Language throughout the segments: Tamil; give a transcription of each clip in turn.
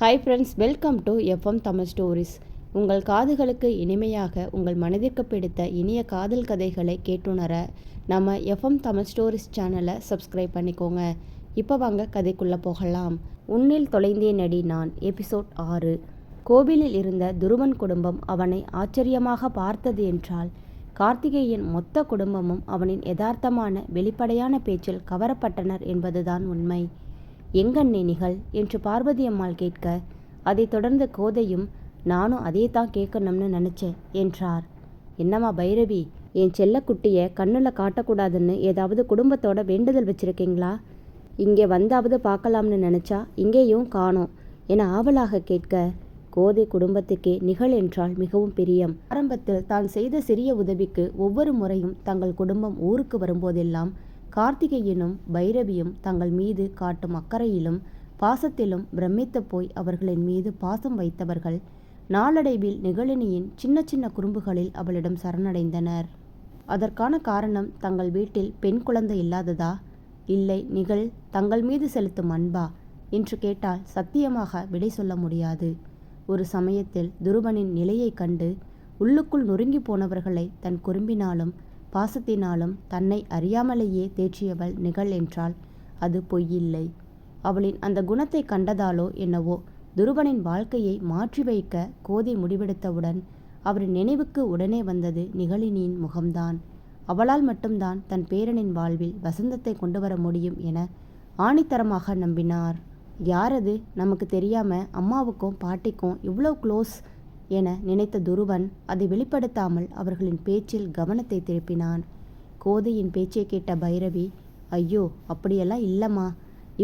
Hi friends welcome to FM Tamil stories உங்கள் காதுகளுக்கு இனிமையாக உங்கள் மனதிற்கு பிடித்த இனிய காதல் கதைகளை கேட்டுணர நம்ம எஃப்எம் தமிழ் ஸ்டோரிஸ் சேனலை சப்ஸ்கிரைப் பண்ணிக்கோங்க. இப்போ வாங்க கதைக்குள்ளே போகலாம். உன்னில் தொலைந்தே நடி நான் எபிசோட் ஆறு. கோவிலில் இருந்த துருவன் குடும்பம் அவனை ஆச்சரியமாக பார்த்தது என்றால் கார்த்திகேயன் மொத்த குடும்பமும் அவனின் யதார்த்தமான வெளிப்படையான பேச்சில் கவரப்பட்டனர் என்பதுதான் உண்மை. எங்கண்ணே நிகழ்? என்று பார்வதி அம்மாள் கேட்க அதைத் தொடர்ந்து கோதையும் நானும் அதே தான் கேட்கணும்னு நினச்சேன் என்றார். என்னம்மா பைரவி என் செல்லக்குட்டியை கண்ணில் காட்டக்கூடாதுன்னு ஏதாவது குடும்பத்தோட வேண்டுதல் வச்சுருக்கீங்களா? இங்கே வந்தாவது பார்க்கலாம்னு நினச்சா இங்கேயும் காணோம் என ஆவலாக கேட்க கோதை குடும்பத்துக்கே நிகழ் என்றால் மிகவும் பிரியம். ஆரம்பத்தில் தான் செய்த சிறிய உதவிக்கு ஒவ்வொரு முறையும் தங்கள் குடும்பம் ஊருக்கு வரும்போதெல்லாம் கார்த்திகையனும் பைரவியும் தங்கள் மீது காட்டும் அக்கறையிலும் பாசத்திலும் பிரமித்து போய் அவர்களின் மீது பாசம் வைத்தவர்கள் நாளடைவில் நிகழினியின் சின்ன சின்ன குறும்புகளில் அவளிடம் சரணடைந்தனர். அதற்கான காரணம் தங்கள் வீட்டில் பெண் குழந்தை இல்லாததா? இல்லை நிகழ் தங்கள் மீது செலுத்தும் அன்பா? என்று கேட்டால் சத்தியமாக விடை சொல்ல முடியாது. ஒரு சமயத்தில் துருவனின் நிலையை கண்டு உள்ளுக்குள் நொறுங்கி போனவர்களை தன் குறும்பினாலும் பாசத்தினாலும் தன்னை அறியாமலேயே தேற்றியவள் நிகழ் என்றால் அது பொய்யில்லை. அவளின் அந்த குணத்தை கண்டதாலோ என்னவோ துருவனின் வாழ்க்கையை மாற்றி வைக்க கோதை முடிவெடுத்தவுடன் அவரின் நினைவுக்கு உடனே வந்தது நிகழினியின் முகம்தான். அவளால் மட்டும்தான் தன் பேரனின் வாழ்வில் வசந்தத்தை கொண்டு வர முடியும் என ஆணித்தரமாக நம்பினார். யாரது நமக்கு தெரியாம அம்மாவுக்கும் பாட்டிக்கும் இவ்வளோ க்ளோஸ் என நினைத்த துருவன் அதை வெளிப்படுத்தாமல் அவர்களின் பேச்சில் கவனத்தை திருப்பினான். கோதையின் பேச்சை கேட்ட பைரவி ஐயோ அப்படியெல்லாம் இல்லைம்மா.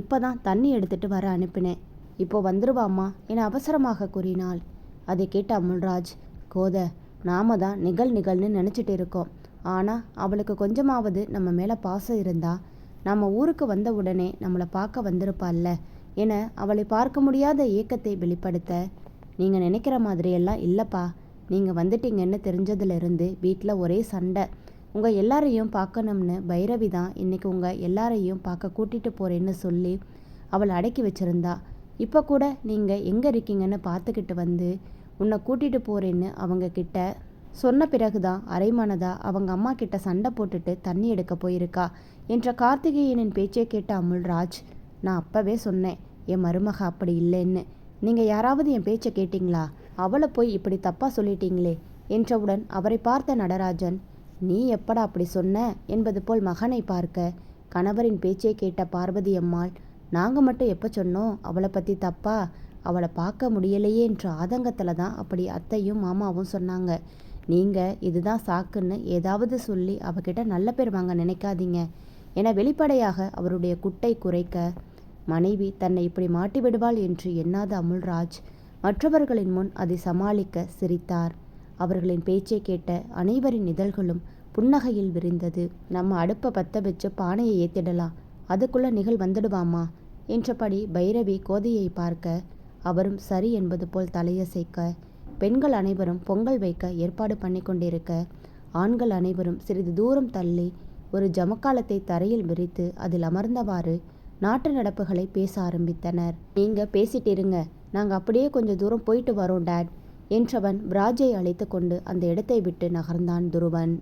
இப்போ தான் தண்ணி எடுத்துட்டு வர அனுப்பினேன். இப்போ வந்துருவாம்மா என அவசரமாக கூறினாள். அதை கேட்ட அமுல்ராஜ் கோதை நாம தான் நிகழ் நிகழ்னு நினச்சிட்டு இருக்கோம். ஆனால் அவளுக்கு கொஞ்சமாவது நம்ம மேலே பாசம் இருந்தா நம்ம ஊருக்கு வந்த உடனே நம்மளை பார்க்க வந்திருப்பாள்ல என அவளை பார்க்க முடியாத ஏக்கத்தை வெளிப்படுத்த நீங்கள் நினைக்கிற மாதிரியெல்லாம் இல்லைப்பா. நீங்கள் வந்துட்டீங்கன்னு தெரிஞ்சதுலேருந்து வீட்டில் ஒரே சண்டை. உங்கள் எல்லாரையும் பார்க்கணும்னு பைரவி தான் இன்றைக்கி உங்கள் எல்லாரையும் பார்க்க கூட்டிகிட்டு போகிறேன்னு சொல்லி அவளை அடக்கி வச்சுருந்தா. இப்போ கூட நீங்கள் எங்கே இருக்கீங்கன்னு பார்த்துக்கிட்டு வந்து உன்னை கூட்டிகிட்டு போகிறேன்னு அவங்க கிட்ட சொன்ன பிறகுதான் அரைமனதா அவங்க அம்மா கிட்ட சண்டை போட்டுட்டு தண்ணி எடுக்க போயிருக்கா என்ற கார்த்திகேயனின் பேச்சை கேட்ட அமுல்ராஜ் நான் அப்பவே சொன்னேன் என் மருமக அப்படி இல்லைன்னு. நீங்கள் யாராவது என் பேச்சை கேட்டிங்களா? அவளை போய் இப்படி தப்பாக சொல்லிட்டீங்களே. என்றவுடன் அவரை பார்த்த நடராஜன் நீ எப்படா அப்படி சொன்ன? என்பது போல் மகனை பார்க்க கணவரின் பேச்சை கேட்ட பார்வதி அம்மாள் நாங்கள் மட்டும் எப்போ சொன்னோம் அவளை பற்றி தப்பா? அவளை பார்க்க முடியலையே என்ற ஆதங்கத்தில் தான் அப்படி அத்தையும் மாமாவும் சொன்னாங்க. நீங்கள் இதுதான் சாக்குன்னு ஏதாவது சொல்லி அவகிட்ட நல்ல பேர் வாங்க நினைக்காதீங்க. என வெளிப்படையாக அவருடைய குட்டை குறைக்க மனைவி தன்னை இப்படி மாட்டிவிடுவாள் என்று எண்ணாத அமுல்ராஜ் மற்றவர்களின் முன் அதை சமாளிக்க சிரித்தார். அவர்களின் பேச்சை கேட்ட அனைவரின் இதழ்களும் புன்னகையில் விரிந்தது. நம்ம அடுப்பை பற்ற வச்சு பானையை ஏத்திடலாம். அதுக்குள்ள நிகழ் வந்துடுவாமா என்றபடி பைரவி கோதையை பார்க்க அவரும் சரி என்பது போல் தலையசைக்க பெண்கள் அனைவரும் பொங்கல் வைக்க ஏற்பாடு பண்ணி கொண்டிருக்க ஆண்கள் அனைவரும் சிறிது தூரம் தள்ளி ஒரு ஜமக்காலத்தை தரையில் விரித்து அதில் அமர்ந்தவாறு நாட்டு நடப்புகளை பேச ஆரம்பித்தனர். நீங்க பேசிட்டு இருங்க. நாங்க அப்படியே கொஞ்சம் தூரம் போயிட்டு வரோம் டேட் என்றவன் பிராஜை அழைத்து கொண்டு அந்த இடத்தை விட்டு நகர்ந்தான் துருவன்.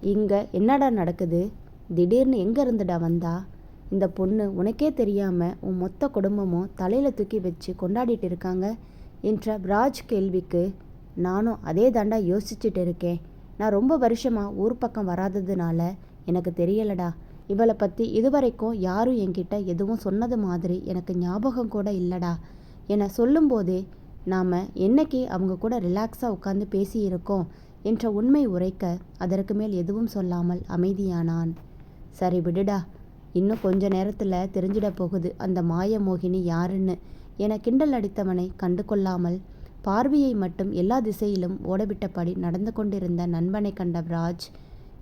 இங்க என்னடா நடக்குது? திடீர்னு எங்க இருந்துடா வந்தா? இந்த பொண்ணு உனக்கே தெரியாம உன் மொத்த குடும்பமும் தலையில தூக்கி வச்சு கொண்டாடிட்டு இருக்காங்க? என்ற பிராஜ் கேள்விக்கு நானும் அதே தாண்டா யோசிச்சுட்டு இருக்கேன். நான் ரொம்ப வருஷமா ஊர் பக்கம் வராததுனால எனக்கு தெரியலடா. இவளை பற்றி இதுவரைக்கும் யாரும் என்கிட்ட எதுவும் சொன்னது மாதிரி எனக்கு ஞாபகம் கூட இல்லடா. என சொல்லும்போதே நாம் என்னைக்கு அவங்க கூட ரிலாக்ஸாக உட்காந்து பேசியிருக்கோம் என்ற உண்மை உரைக்க அதற்கு மேல் எதுவும் சொல்லாமல் அமைதியானான். சரி விடுடா. இன்னும் கொஞ்ச நேரத்தில் தெரிஞ்சிட போகுது அந்த மாய மோகினி யாருன்னு. என கிண்டல் அடித்தவனை கண்டு கொள்ளாமல் பார்வையை மட்டும் எல்லா திசையிலும் ஓடவிட்டபடி நடந்து கொண்டிருந்த நண்பனை கண்ட ராஜ்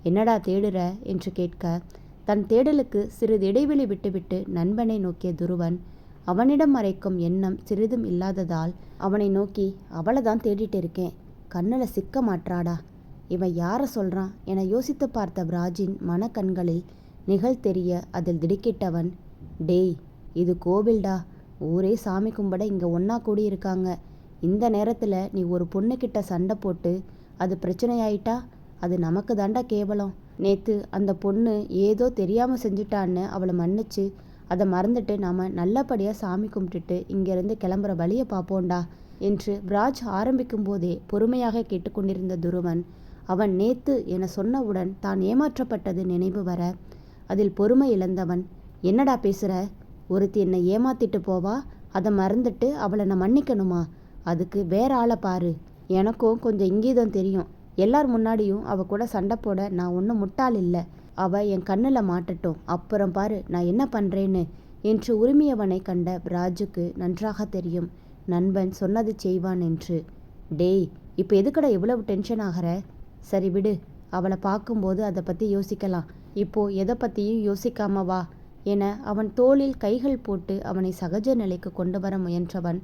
என்னடா தேடுற? என்று கேட்க தன் தேடலுக்கு சிறிது இடைவெளி விட்டுவிட்டு நண்பனை நோக்கிய துருவன் அவனிடம் மறைக்கும் எண்ணம் சிறிதும் இல்லாததால் அவனை நோக்கி அவளை தான் தேடிட்டு இருக்கேன். கண்ணில் சிக்க மாற்றாடா இவன் யாரை சொல்கிறான் என யோசித்து பார்த்த பிராஜின் மனக்கண்களில் நிகழ் தெரிய அதில் திடுக்கிட்டவன் டேய் இது கோவில்டா. ஊரே சாமி கும்பிட இங்கே ஒன்றா கூடியிருக்காங்க. இந்த நேரத்தில் நீ ஒரு பொண்ணுக்கிட்ட சண்டை போட்டு அது பிரச்சனையாயிட்டா? அது நமக்கு தாண்டா கேவலம். நேற்று அந்த பொண்ணு ஏதோ தெரியாமல் செஞ்சுட்டான்னு அவளை மன்னிச்சு அதை மறந்துட்டு நாம் நல்லபடியாக சாமி கும்பிட்டுட்டு இங்கேருந்து கிளம்புற வழியை பார்ப்போண்டா என்று பிராஜ் ஆரம்பிக்கும் போதே பொறுமையாக கேட்டுக்கொண்டிருந்த துருவன் அவன் நேத்து என சொன்னவுடன் தான் ஏமாற்றப்பட்டது நினைவு வர. அதில் பொறுமை இழந்தவன். என்னடா பேசுற? ஒருத்தி என்னை ஏமாத்திட்டு போவா? அதை மறந்துட்டு அவளை நான் மன்னிக்கணுமா? அதுக்கு வேற ஆளை பாரு. எனக்கும் கொஞ்சம் இங்கீதம் தெரியும். எல்லார் முன்னாடியும் அவ கூட சண்டை போட நான் ஒன்றும் முட்டாள் இல்லை. அவ என் கண்ணில் மாட்டட்டும். அப்புறம் பாரு நான் என்ன பண்ணுறேன்னு என்று உரிமையவனை கண்ட ராஜுக்கு நன்றாக தெரியும். நண்பன் சொன்னது செய்வான் என்று. டேய் இப்போ எதுக்கடா இவ்வளவு டென்ஷன் ஆகிற? சரி விடு அவளை பார்க்கும்போது அதை பற்றி யோசிக்கலாம். இப்போ எதை பற்றியும் யோசிக்காம வா என அவன் தோளில் கைகள் போட்டு அவனை சகஜ நிலைக்கு கொண்டு வர முயன்றவன்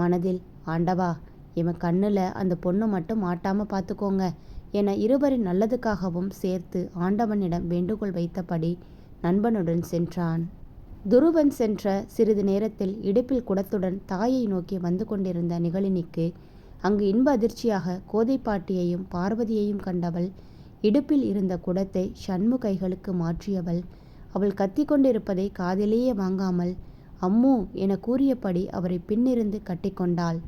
மனதில் ஆண்டவா இவன் கண்ணில் அந்த பொண்ணு மட்டும் மாட்டாமல் பார்த்துக்கோங்க என இருவரின் நல்லதுக்காகவும் சேர்த்து ஆண்டவனிடம் வேண்டுகோள் வைத்தபடி நண்பனுடன் சென்றான். துருவன் சென்ற சிறிது நேரத்தில் இடுப்பில் குடத்துடன் தாயை நோக்கி வந்து கொண்டிருந்த நிகழினிக்கு அங்கு இன்ப அதிர்ச்சியாக கோதை பாட்டியையும் பார்வதியையும் கண்டவள் இடுப்பில் இருந்த குடத்தை சண்மு கைகளுக்கு மாற்றியவள். அவள் கத்திக்கொண்டிருப்பதை காதிலேயே வாங்காமல் அம்மு என கூறியபடி அவரை பின்னிருந்து கட்டிக்கொண்டாள்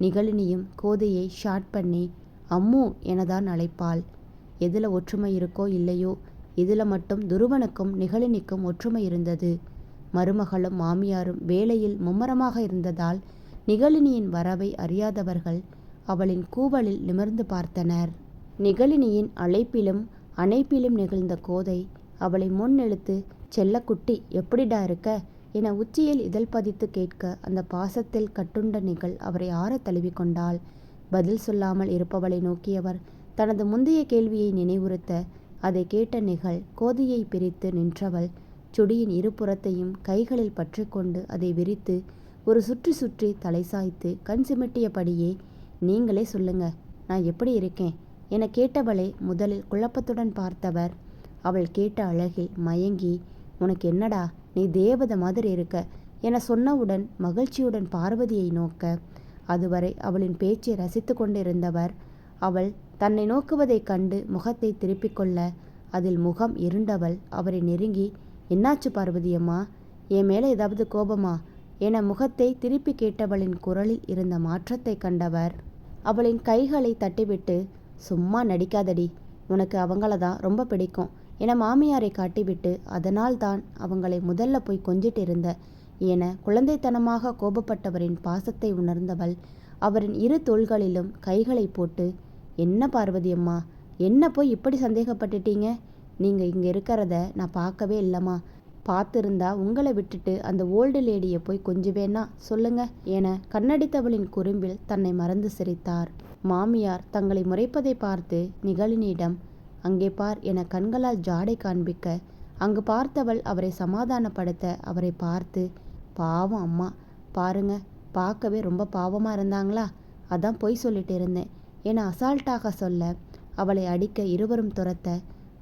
நிகழினியும் கோதையை ஷார்ட் பண்ணி அம்மு எனதான் அழைப்பாள். எதில் ஒற்றுமை இருக்கோ இல்லையோ இதில் மட்டும் துருவனுக்கும் நிகழினிக்கும் ஒற்றுமை இருந்தது. மருமகளும் மாமியாரும் வேலையில் மும்மரமாக இருந்ததால் நிகழினியின் வரவை அறியாதவர்கள் அவளின் கூவலில் நிமிர்ந்து பார்த்தனர். நிகழினியின் அழைப்பிலும் அணைப்பிலும் நிகழ்ந்த கோதை அவளை முன்னெழுத்து செல்லக்குட்டி எப்படிடா இருக்க? என உச்சியில் இதழ் பதித்து கேட்க அந்த பாசத்தில் கட்டுண்ட நிகழ் அவரை ஆற தழுவிக்கொண்டாள். பதில் சொல்லாமல் இருப்பவளை நோக்கியவர் தனது முந்தைய கேள்வியை நினைவுறுத்த அதை கேட்ட நிகழ் கோதையை பிரித்து நின்றவள். சுடியின் இருபுறத்தையும் கைகளில் பற்றி கொண்டு அதை விரித்து ஒரு சுற்றி சுற்றி தலை சாய்த்து கண் சிமிட்டியபடியே நீங்களே சொல்லுங்க நான் எப்படி இருக்கேன்? என கேட்டவளை முதலில் குழப்பத்துடன் பார்த்தவர். அவள் கேட்ட அழகில் மயங்கி உனக்கு என்னடா நீ தேவதை மாதிரி இருக்க என சொன்னவுடன் மகிழ்ச்சியுடன் பார்வதியை நோக்க. அதுவரை அவளின் பேச்சை ரசித்து கொண்டிருந்தவர் அவள் தன்னை நோக்குவதைக் கண்டு முகத்தை திருப்பிக் கொள்ள அதில் முகம் இருண்டவள் அவரை நெருங்கி என்னாச்சு பார்வதியம்மா என் மேலே ஏதாவது கோபமா? என முகத்தை திருப்பி கேட்டவளின் குரலில் இருந்த மாற்றத்தை கண்டவர் அவளின் கைகளை தட்டிவிட்டு சும்மா நடிக்காதடி. உனக்கு அவங்கள தான் ரொம்ப பிடிக்கும். என மாமியாரை காட்டிவிட்டு அதனால் தான் அவங்களை முதல்ல போய் கொஞ்சிட்டு இருந்த என குழந்தைத்தனமாக கோபப்பட்டவரின் பாசத்தை உணர்ந்தவள் அவரின் இரு தோள்களிலும் கைகளை போட்டு என்ன பார்வதி அம்மா என்ன போய் இப்படி சந்தேகப்பட்டுட்டீங்க? நீங்கள் இங்கே இருக்கிறத நான் பார்க்கவே இல்லைம்மா. பார்த்துருந்தா உங்களை விட்டுட்டு அந்த ஓல்டு லேடியை போய் கொஞ்சுவேன்னா சொல்லுங்க என கண்ணடித்தவளின் குறும்பில் தன்னை மறந்து சிரித்தார். மாமியார் தங்களை முறைப்பதை பார்த்து நிகழினியிடம் அங்கே பார் என கண்களால் ஜாடை காண்பிக்க அங்கு பார்த்தவள் அவரை சமாதானப்படுத்த அவரை பார்த்து பாவம் அம்மா பாருங்க பார்க்கவே ரொம்ப பாவமாக இருந்தாங்களா? அதான் பொய் சொல்லிட்டு இருந்தேன் என அசால்ட்டாக சொல்ல அவளை அடிக்க இருவரும் துரத்த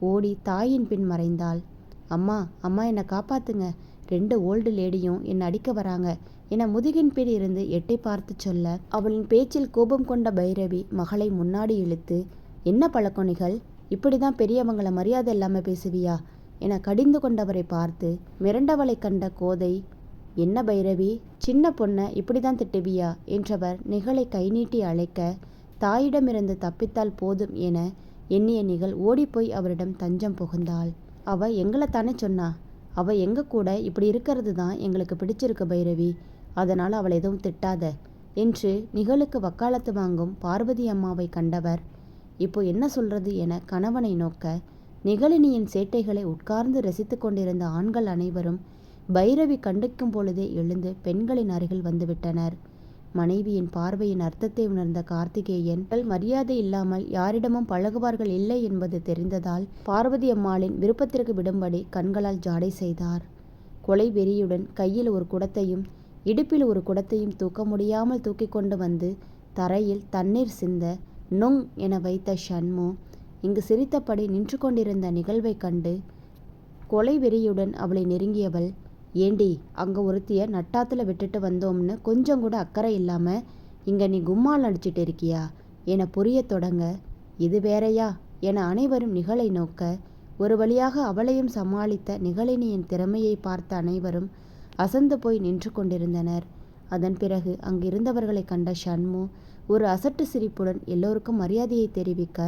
ஓடி தாயின் பின் மறைந்தாள். அம்மா அம்மா என்னை காப்பாத்துங்க ரெண்டு ஓல்டு லேடியும் என்னை அடிக்க வராங்க என முதுகின் பின் இருந்து எட்டை பார்த்து சொல்ல அவளின் பேச்சில் கோபம் கொண்ட பைரவி மகளை முன்னாடி இழுத்து என்ன பழக்கொணிகள் இப்படி தான் பெரியவங்களை மரியாதை இல்லாமல் பேசுவியா? என கடிந்து கொண்டவரை பார்த்து மிரண்டவளை கண்ட கோதை என்ன பைரவி சின்ன பொண்ணை இப்படிதான் திட்டுவியா? என்றவர் நிகழை கை நீட்டி அழைக்க தாயிடமிருந்து தப்பித்தால் போதும் என எண்ணிய நிகழ் ஓடிப்போய் அவரிடம் தஞ்சம் புகுந்தாள். அவ எங்களை தானே சொன்னா? அவ எங்க கூட இப்படி இருக்கிறது தான் எங்களுக்கு பிடிச்சிருக்கு பைரவி. அதனால் அவள் எதுவும் திட்டாத என்று நிகழுக்கு வக்காலத்து வாங்கும் பார்வதி அம்மாவை கண்டவர் இப்போ என்ன சொல்றது என கணவனை நோக்க நிகழினியின் சேட்டைகளை உட்கார்ந்து ரசித்து கொண்டிருந்த ஆண்கள் அனைவரும் பைரவி கண்டிக்கும் பொழுதே எழுந்து பெண்களின் அருகில் வந்துவிட்டனர். மனைவியின் பார்வையின் அர்த்தத்தை உணர்ந்த கார்த்திகேயன் மரியாதை இல்லாமல் யாரிடமும் பழகுவார்கள் இல்லை என்பது தெரிந்ததால் பார்வதி அம்மாளின் விருப்பத்திற்கு விடும்படி கண்களால் ஜாடை செய்தார். கொலை வெறியுடன் கையில் ஒரு குடத்தையும் இடுப்பில் ஒரு குடத்தையும் தூக்க முடியாமல் தூக்கி கொண்டு வந்து தரையில் தண்ணீர் சிந்த நொங் என வைத்த ஷண்மு இங்கு சிரித்தபடி நின்று கொண்டிருந்த நிகழ்வை கண்டு கொலை வெறியுடன் அவளை நெருங்கியவள் ஏண்டி அங்கே ஒருத்திய நட்டாத்தில் விட்டுட்டு வந்தோம்னு கொஞ்சம் கூட அக்கறை இல்லாமல் இங்கே நீ கும்மால் அடிச்சிட்டு இருக்கியா என புரிய தொடங்க இது வேறையா என அனைவரும் நிகழை நோக்க ஒரு வழியாக அவளையும் சமாளித்த நிகழினியின் திறமையை பார்த்த அனைவரும் அசந்து போய் நின்று கொண்டிருந்தனர். அதன் பிறகு அங்கிருந்தவர்களை கண்ட ஷண்மு ஒரு அசட்டு சிரிப்புடன் எல்லோருக்கும் மரியாதையை தெரிவிக்க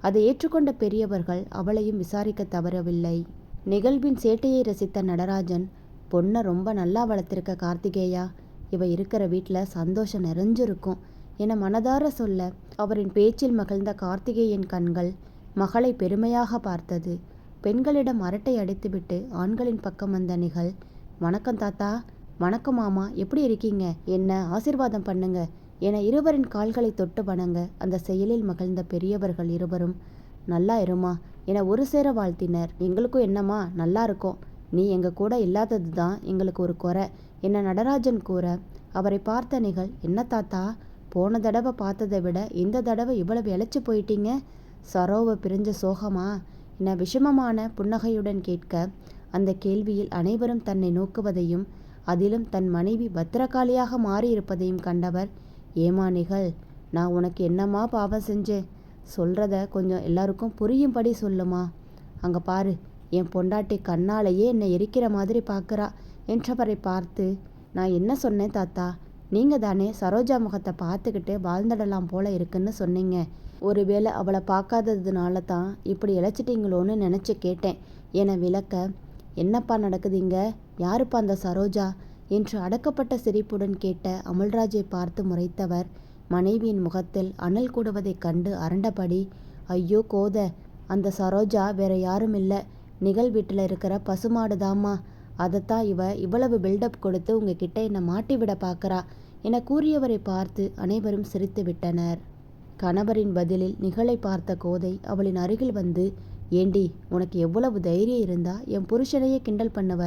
அதை ஏற்றுக்கொண்ட பெரியவர்கள் அவளையும் விசாரிக்க தவறவில்லை. நிகழ்வின் சேட்டையை ரசித்த நடராஜன் பொண்ணை ரொம்ப நல்லா வளர்த்திருக்க கார்த்திகேயா இவ இருக்கிற வீட்டில் சந்தோஷம் நிறைஞ்சிருக்கும் என மனதார சொல்ல அவரின் பேச்சில் மகிழ்ந்த கார்த்திகேயன் கண்கள் மகளை பெருமையாக பார்த்தது. பெண்களிடம் அரட்டை அடித்துவிட்டு ஆண்களின் பக்கம் வந்த நிகழ் வணக்கம் தாத்தா வணக்கம் மாமா எப்படி இருக்கீங்க? என்ன ஆசிர்வாதம் பண்ணுங்க என இருவரின் கால்களை தொட்டு வணங்க அந்த செயலில் மகிழ்ந்த பெரியவர்கள் இருவரும் நல்லா இருமா என ஒரு சேர வாழ்த்தினர். எங்களுக்கும் என்னம்மா நல்லா இருக்கும். நீ எங்க கூட இல்லாதது தான் எங்களுக்கு ஒரு குறை என நடராஜன் கூற அவரை பார்த்த நிகழ் என்ன தாத்தா போன தடவை பார்த்ததை விட இந்த தடவை இவ்வளவு இழைச்சி போயிட்டீங்க? சரோவை பிரிஞ்ச சோகமா? என விஷமமான புன்னகையுடன் கேட்க அந்த கேள்வியில் அனைவரும் தன்னை நோக்குவதையும் அதிலும் தன் மனைவி பத்திரகாளியாக மாறியிருப்பதையும் கண்டவர் ஏமா நிகழ் நான் உனக்கு என்னம்மா பாவம் செஞ்சேன்? சொல்கிறத கொஞ்சம் எல்லாருக்கும் புரியும்படி சொல்லுமா? அங்கே பாரு என் பொண்டாட்டி கண்ணாலேயே என்னை எரிக்கிற மாதிரி பார்க்குறா என்றவரை பார்த்து நான் என்ன சொன்னேன் தாத்தா? நீங்கள் தானே சரோஜா முகத்தை பார்த்துக்கிட்டு வாழ்ந்துடலாம் போல இருக்குன்னு சொன்னீங்க. ஒருவேளை அவளை பார்க்காததுனால தான் இப்படி இழைச்சிட்டீங்களோன்னு நினச்சி கேட்டேன். என விளக்க என்னப்பா நடக்குதுங்க யாருப்பா அந்த சரோஜா? என்று அடக்கப்பட்ட சிரிப்புடன் கேட்ட அமல்ராஜை பார்த்து முறைத்தவர் மனைவியின் முகத்தில் அனல் கூடுவதைக் கண்டு அரண்டபடி ஐயோ கோத அந்த சரோஜா வேற யாரும் இல்லை நிகழ் வீட்டில் இருக்கிற பசுமாடு தாம்மா அதைத்தான் இவ இவ்வளவு பில்டப் கொடுத்து உங்ககிட்ட என்னை மாட்டிவிட பார்க்கறா என கூறியவரை பார்த்து அனைவரும் சிரித்து விட்டனர். கணவரின் பதிலில் நிகழை பார்த்த கோதை அவளின் அருகில் வந்து ஏண்டி உனக்கு எவ்வளவு தைரியம் இருந்தா என் புருஷனையே கிண்டல் பண்ணுவ.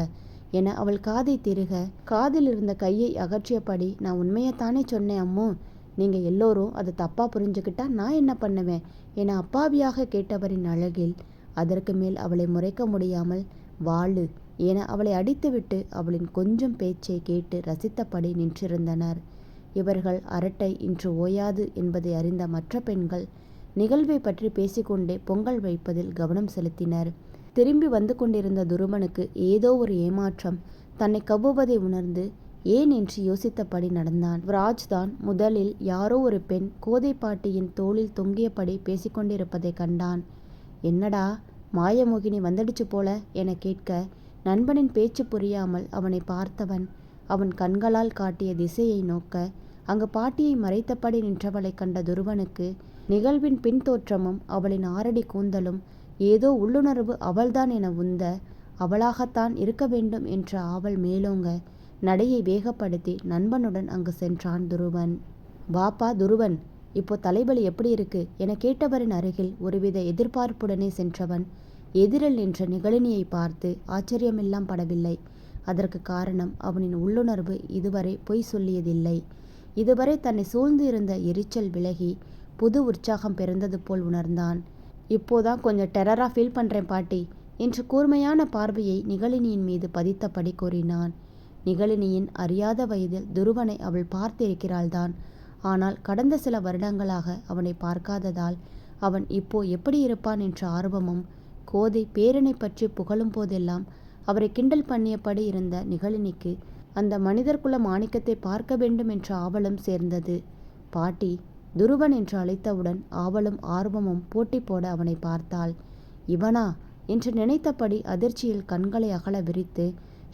என அவள் காதை திருக காதில் இருந்த கையை அகற்றியபடி நான் உண்மையைத்தானே சொன்னேன் அம்மு. நீங்கள் எல்லோரும் அதை தப்பாக புரிஞ்சுக்கிட்டா நான் என்ன பண்ணுவேன்? என அப்பாவியாக கேட்டவரின் அழகில் அதற்கு மேல் அவளை முறைக்க முடியாமல் வாழு என அவளை அடித்துவிட்டு அவளின் கொஞ்சம் பேச்சை கேட்டு ரசித்தபடி நின்றிருந்தனர். இவர்கள் அரட்டை இன்று ஓயாது என்பதை அறிந்த மற்ற பெண்கள் நிகழ்வை பற்றி பேசிக்கொண்டே பொங்கல் வைப்பதில் கவனம் செலுத்தினர். திரும்பி வந்து கொண்டிருந்த துருவனுக்கு ஏதோ ஒரு ஏமாற்றம். தன்னை கவ்வுவதை உணர்ந்து ஏன் என்று யோசித்தபடி நடந்தான். ராஜ் தான் முதலில் யாரோ ஒரு பெண் கோதை பாட்டியின் தோளில் தொங்கியபடி பேசிக்கொண்டிருப்பதை கண்டான். என்னடா மாயமோகினி வந்துடுச்சு போல என கேட்க நண்பனின் பேச்சு புரியாமல் அவனை பார்த்தவன் அவன் கண்களால் காட்டிய திசையை நோக்க அங்கு பாட்டியை மறைத்தபடி நின்றவளை கண்ட துருவனுக்கு நிகழ்வின் பின் தோற்றமும் அவளின் ஆரடி கூந்தலும் ஏதோ உள்ளுணர்வு அவள்தான் என உந்த அவளாகத்தான் இருக்க வேண்டும் என்ற ஆவல் மேலோங்க நடையை வேகப்படுத்தி நண்பனுடன் அங்கு சென்றான் துருவன். வாப்பா துருவன் இப்போ தலைவலி எப்படி இருக்கு? என கேட்டவரின் அருகில் ஒருவித எதிர்பார்ப்புடனே சென்றவன் எதிரில் நின்ற நிகழினியை பார்த்து ஆச்சரியமெல்லாம் படவில்லை. அதற்கு காரணம் அவனின் உள்ளுணர்வு இதுவரை பொய் சொல்லியதில்லை. இதுவரை தன்னை சூழ்ந்து இருந்த எரிச்சல் விலகி புது உற்சாகம் பிறந்தது போல் உணர்ந்தான். இப்போதான் கொஞ்சம் டெரரா ஃபீல் பண்ணுறேன் பாட்டி என்று கூர்மையான பார்வையை நிகழினியின் மீது பதித்தபடி கூறினான். நிகழினியின் அறியாத வயதில் துருவனை அவள் பார்த்திருக்கிறாள்தான். ஆனால் கடந்த சில வருடங்களாக அவனை பார்க்காததால் அவன் இப்போ எப்படி இருப்பான் என்ற ஆர்வமும் கோதை பேரனை பற்றி புகழும் போதெல்லாம் அவரை கிண்டல் பண்ணியபடி இருந்த நிகழினிக்கு அந்த மனிதர்குல மாணிக்கத்தை பார்க்க வேண்டும் என்ற ஆவலும் சேர்ந்தது. பாட்டி துருவன் என்று அழைத்தவுடன் ஆவலும் ஆர்வமும் போட்டி போட அவனை பார்த்தாள். இவனா? என்று நினைத்தபடி அதிர்ச்சியில் கண்களை அகல விரித்து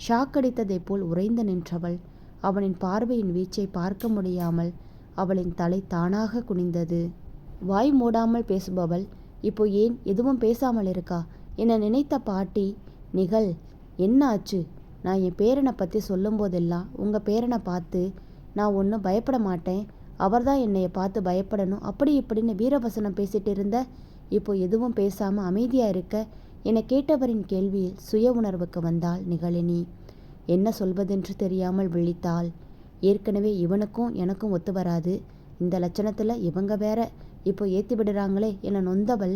ஷாக்கடித்ததைப் போல் உறைந்து நின்றவள். அவனின் பார்வையின் வீச்சை பார்க்க முடியாமல் அவளின் தலை தானாக குனிந்தது. வாய் மூடாமல் பேசுபவள் இப்போ ஏன் எதுவும் பேசாமல் இருக்கா? என நினைத்த பாட்டி நிகழ் என்ன ஆச்சு? நான் என் பேரனை பற்றி சொல்லும்போதெல்லாம் உங்கள் பேரனை பார்த்து நான் ஒன்றும் பயப்பட மாட்டேன். அவர்தான் என்னைய பார்த்து பயப்படணும். அப்படி இப்படின்னு வீரவசனம் பேசிட்டு இருந்த இப்போ எதுவும் பேசாமல் அமைதியாக இருக்க என கேட்டவரின் கேள்வியில் சுய உணர்வுக்கு வந்தாள் நிகழினி. என்ன சொல்வதென்று தெரியாமல் விழித்தாள். ஏற்கனவே இவனுக்கும் எனக்கும் ஒத்து வராது. இந்த லட்சணத்தில் இவங்க வேற. இப்போ ஏற்றி விடுறாங்களே என நொந்தவள்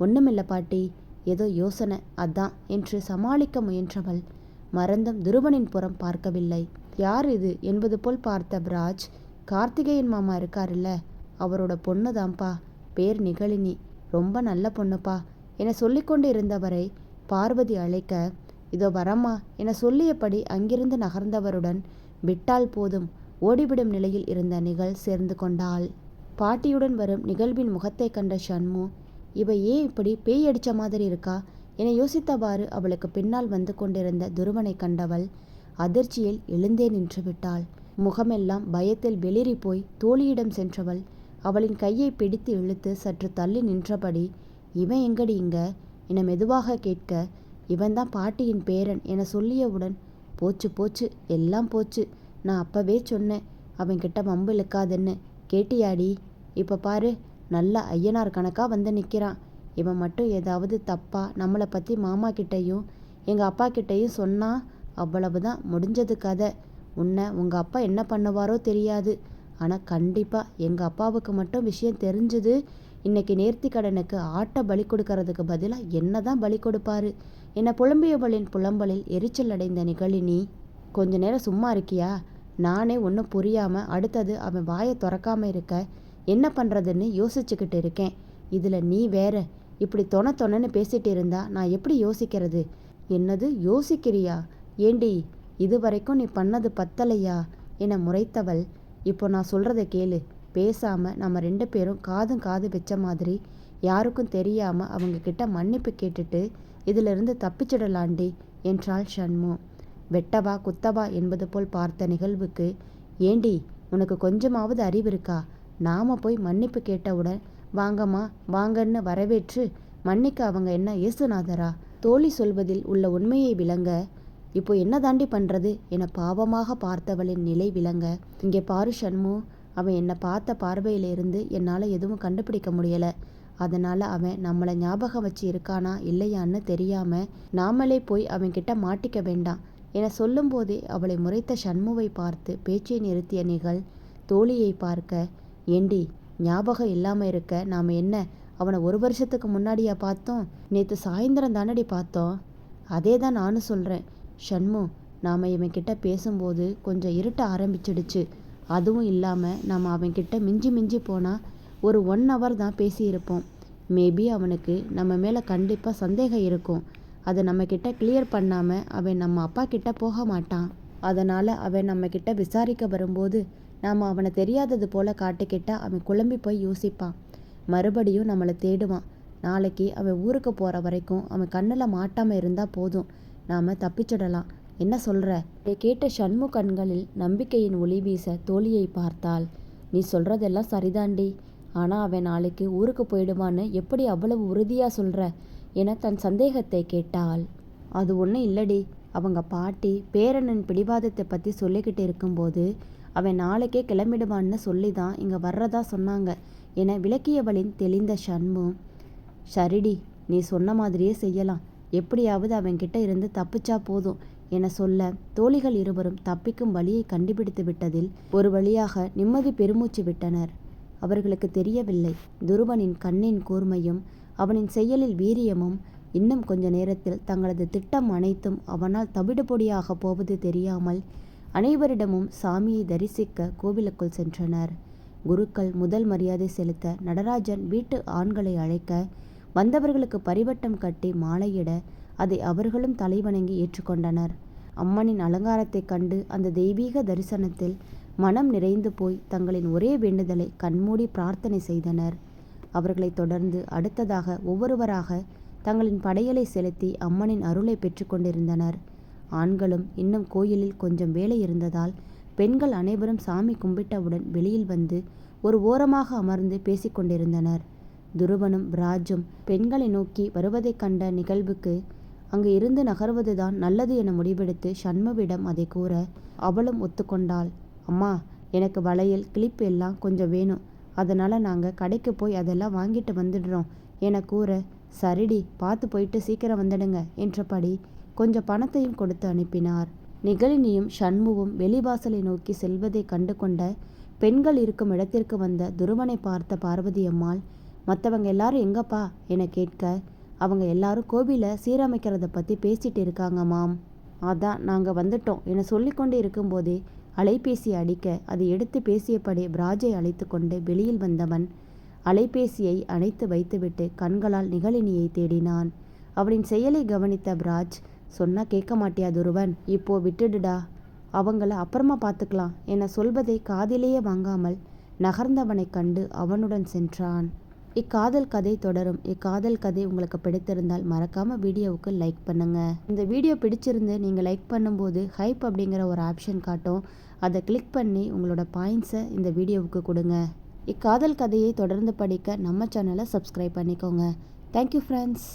ஒன்றுமில்ல பாட்டி ஏதோ யோசனை அதான் என்று சமாளிக்க முயன்றவள் மறந்தும் துருவனின் புறம் பார்க்கவில்லை. யார் இது? என்பது போல் பார்த்த பிராஜ் கார்த்திகேயன் மாமா இருக்காருல்ல? அவரோட பொண்ணு தான்ப்பா. பேர் நிகழினி. ரொம்ப நல்ல பொண்ணுப்பா. என சொல்லிக்கொண்டு இருந்தவரை பார்வதி அழைக்க இதோ வரம்மா என சொல்லியபடி அங்கிருந்து நகர்ந்தவருடன் விட்டால் போதும் ஓடிவிடும் நிலையில் இருந்த நிகழ் சேர்ந்து கொண்டாள். பாட்டியுடன் வரும் நிகழ்வின் முகத்தை கண்ட ஷண்மு இவ ஏன் இப்படி பேய் அடிச்ச மாதிரி இருக்கா? என யோசித்தவாறு அவளுக்கு பின்னால் வந்து கொண்டிருந்த துருவனை கண்டவள் அதிர்ச்சியில் எழுந்தே நின்று விட்டாள். முகமெல்லாம் பயத்தில் வெளிரி போய் தோழியிடம் சென்றவள். அவளின் கையை பிடித்து இழுத்து சற்று தள்ளி நின்றபடி இவன் எங்கடி இங்க? என மெதுவாக கேட்க. இவன்தான் பாட்டியின் பேரன் என சொல்லியவுடன் போச்சு போச்சு எல்லாம் போச்சு. நான் அப்பவே சொன்னேன். அவன்கிட்ட வம்பு இழுக்காதுன்னு. கேட்டியாடி? இப்போ பாரு நல்ல ஐயனார் கணக்காக வந்து நிற்கிறான் இவன் மட்டும் ஏதாவது தப்பா நம்மளை பற்றி மாமா கிட்டேயும் எங்கள் அப்பா கிட்டேயும் சொன்னா அவ்வளவுதான் முடிஞ்சது கதை. உன்னை உங்கள் அப்பா என்ன பண்ணுவாரோ தெரியாது. ஆனால் கண்டிப்பாக எங்கள் அப்பாவுக்கு மட்டும் விஷயம் தெரிஞ்சுது இன்னைக்கு நேர்த்தி கடனுக்கு ஆட்டை பலி கொடுக்கறதுக்கு பதிலாக என்ன தான் பலி கொடுப்பாரு. என்னை புலம்பியவளின் புலம்பலில் எரிச்சல் அடைந்த நிகழினி கொஞ்ச நேரம் சும்மா இருக்கியா? நானே ஒன்றும் புரியாமல் அடுத்தது அவன் வாயை திறக்காமல் இருக்க என்ன பண்ணுறதுன்னு யோசிச்சுக்கிட்டு இருக்கேன். இதில் நீ வேற இப்படி தொண தொணன்னு பேசிட்டு இருந்தா நான் எப்படி யோசிக்கிறது? என்னது யோசிக்கிறியா? ஏண்டி இது வரைக்கும் நீ பண்ணது பத்தலையா? என முறைத்தவள் இப்போ நான் சொல்கிறத கேளு. பேசாமல் நம்ம ரெண்டு பேரும் காதும் காது வச்ச மாதிரி யாருக்கும் தெரியாமல் அவங்க கிட்ட மன்னிப்பு கேட்டுட்டு இதிலிருந்து தப்பிச்சிடலாண்டி என்றாள் ஷண்மு வெட்டவா குத்தவா என்பது போல் பார்த்த நிகழ்வுக்கு ஏண்டி உனக்கு கொஞ்சமாவது அறிவு இருக்கா? நாம போய் மன்னிப்பு கேட்டவுடன் வாங்கம்மா வாங்கன்னு வரவேற்று மன்னிக்க அவங்க என்ன இயேசுநாதரா தோழி சொல்வதில் உள்ள உண்மையை விளங்க இப்போ என்ன தாண்டி பண்ணுறது என பாவமாக பார்த்தவளின் நிலை விளங்க. இங்கே பாரு ஷண்மு அவன் என்னை பார்த்த பார்வையிலிருந்து என்னால் எதுவும் கண்டுபிடிக்க முடியலை. அதனால் அவன் நம்மளை ஞாபகம் வச்சு இருக்கானா இல்லையான்னு தெரியாமல் நாமளே போய் அவன்கிட்ட மாட்டிக்க வேண்டாம் என சொல்லும்போதே அவளை முறைத்த சண்முவை பார்த்து பேச்சை நிறுத்திய நிகழ் தோழியை பார்க்க ஏண்டி ஞாபகம் இல்லாமல் இருக்க நாம் என்ன அவனை ஒரு வருஷத்துக்கு முன்னாடியா பார்த்தோம்? நேற்று சாயந்தரம் தானடி பார்த்தோம்? அதே தான் நானும் சொல்கிறேன் ஷண்மு நாம் இவன்கிட்ட பேசும்போது கொஞ்சம் இருட்ட ஆரம்பிச்சிடுச்சு. அதுவும் இல்லாமல் நம்ம அவன்கிட்ட மிஞ்சி மிஞ்சி போனால் ஒரு ஒன் ஹவர் தான் பேசியிருப்போம். மேபி அவனுக்கு நம்ம மேலே கண்டிப்பாக சந்தேகம் இருக்கும். அதை நம்மக்கிட்ட கிளியர் பண்ணாமல் அவன் நம்ம அப்பா கிட்ட போக மாட்டான். அதனால் அவன் நம்மக்கிட்ட விசாரிக்க வரும்போது நாம் அவனை தெரியாதது போல் காட்டிக்கிட்டா அவன் குழம்பி போய் யோசிப்பான். மறுபடியும் நம்மளை தேடுவான். நாளைக்கு அவன் ஊருக்கு போகிற வரைக்கும் அவன் கண்ணில் மாட்டாமல் இருந்தால் போதும். நாம் தப்பிச்சிடலாம். என்ன சொல்கிற இதை கேட்ட ஷண்மு கண்களில் நம்பிக்கையின் ஒளி வீச தோழியை பார்த்தாள். நீ சொல்கிறதெல்லாம் சரிதாண்டி. ஆனால் அவன் நாளைக்கு ஊருக்கு போயிடுவான்னு எப்படி அவ்வளவு உறுதியாக சொல்கிற என தன் சந்தேகத்தை கேட்டாள். அது ஒன்றும் இல்லடி. அவங்க பாட்டி பேரனின் பிடிவாதத்தை பற்றி சொல்லிக்கிட்டு இருக்கும்போது அவன் நாளைக்கே கிளம்பிடுவான்னு சொல்லி தான் இங்கே வர்றதா சொன்னாங்க என விளக்கியவளின் தெளிந்த ஷண்மு சரிடி நீ சொன்ன மாதிரியே செய்யலாம். எப்படியாவது அவன்கிட்ட இருந்து தப்பிச்சா போதும் என சொல்ல தோழிகள் இருவரும் தப்பிக்கும் வழியை கண்டுபிடித்து விட்டதில் ஒரு வழியாக நிம்மதி பெருமூச்சு விட்டனர். அவர்களுக்கு தெரியவில்லை. துருவனின் கண்ணின் கூர்மையும் அவனின் செயலில் வீரியமும் இன்னும் கொஞ்ச நேரத்தில் தங்களது திட்டம் அனைத்தும் அவனால் தவிடுபொடியாக போவது தெரியாமல் அனைவரிடமும் சாமியை தரிசிக்க கோவிலுக்குள் சென்றனர். குருக்கள் முதல் மரியாதை செலுத்த நடராஜன் வீட்டு ஆண்களை அழைக்க வந்தவர்களுக்கு பரிவட்டம் கட்டி மாலையிட அதை அவர்களும் தலைவணங்கி ஏற்றுக்கொண்டனர். அம்மனின் அலங்காரத்தைக் கண்டு அந்த தெய்வீக தரிசனத்தில் மனம் நிறைந்து போய் தங்களின் ஒரே வேண்டுதலை கண்மூடி பிரார்த்தனை செய்தனர். அவர்களைத் தொடர்ந்து அடுத்ததாக ஒவ்வொருவராக தங்களின் படையலை செலுத்தி அம்மனின் அருளை பெற்றுக்கொண்டிருந்தனர் ஆண்களும் இன்னும் கோயிலில் கொஞ்சம் வேலை இருந்ததால் பெண்கள் அனைவரும் சாமி கும்பிட்டவுடன் வெளியில் வந்து ஒரு ஓரமாக அமர்ந்து பேசிக்கொண்டிருந்தனர் துருவனும் ராஜும் பெண்களை நோக்கி வருவதைக் கண்ட நிகழ்வுக்கு அங்கு இருந்து நகர்வதுதான் நல்லது என முடிவெடுத்து ஷண்முவிடம் அதை கூற அவளும் ஒத்துக்கொண்டாள். அம்மா எனக்கு வளையல் கிளிப் எல்லாம் கொஞ்சம் வேணும். அதனால் நாங்கள் கடைக்கு போய் அதெல்லாம் வாங்கிட்டு வந்துடுறோம் என கூற சரிடி பார்த்து போயிட்டு சீக்கிரம் வந்துடுங்க என்றபடி கொஞ்சம் பணத்தையும் கொடுத்து அனுப்பினார். நிகழினியும் ஷண்முவும் வெளிவாசலை நோக்கி செல்வதை கண்டு கொண்ட பெண்கள் இருக்கும் இடத்திற்கு வந்த துருவனை பார்த்த பார்வதி அம்மாள் மற்றவங்க எல்லாரும் எங்கப்பா? என கேட்க. அவங்க எல்லாரும் கோவிலை சீரமைக்கிறத பற்றி பேசிட்டு இருக்காங்க மாம். அதான் நாங்கள் வந்துட்டோம். என சொல்லிக்கொண்டு இருக்கும்போதே அலைபேசி அடிக்க அதை எடுத்து பேசியபடி பிராஜை அழைத்து கொண்டு வெளியில் வந்தவன் அலைபேசியை அணைத்து வைத்துவிட்டு கண்களால் நிகழினியை தேடினான். அவனின் செயலை கவனித்த பிராஜ் சொன்னா கேட்க மாட்டியா துருவன் இப்போ விட்டுடுடா. அவங்கள அப்புறமா பார்த்துக்கலாம் என சொல்வதை காதிலேயே வாங்காமல் நகர்ந்தவனைக் கண்டு அவனுடன் சென்றான். இக்காதல் கதை தொடரும். இக்காதல் கதை உங்களுக்கு பிடித்திருந்தால் மறக்காமல் வீடியோவுக்கு லைக் பண்ணுங்கள் இந்த வீடியோ பிடிச்சிருந்து நீங்கள் லைக் பண்ணும்போது ஹைப் அப்படிங்கிற ஒரு ஆப்ஷன் காட்டும். அதை கிளிக் பண்ணி உங்களோட பாயிண்ட்ஸை இந்த வீடியோவுக்கு கொடுங்க. இக்காதல் கதையை தொடர்ந்து படிக்க நம்ம சேனலை சப்ஸ்கிரைப் பண்ணிக்கோங்க. Thank you friends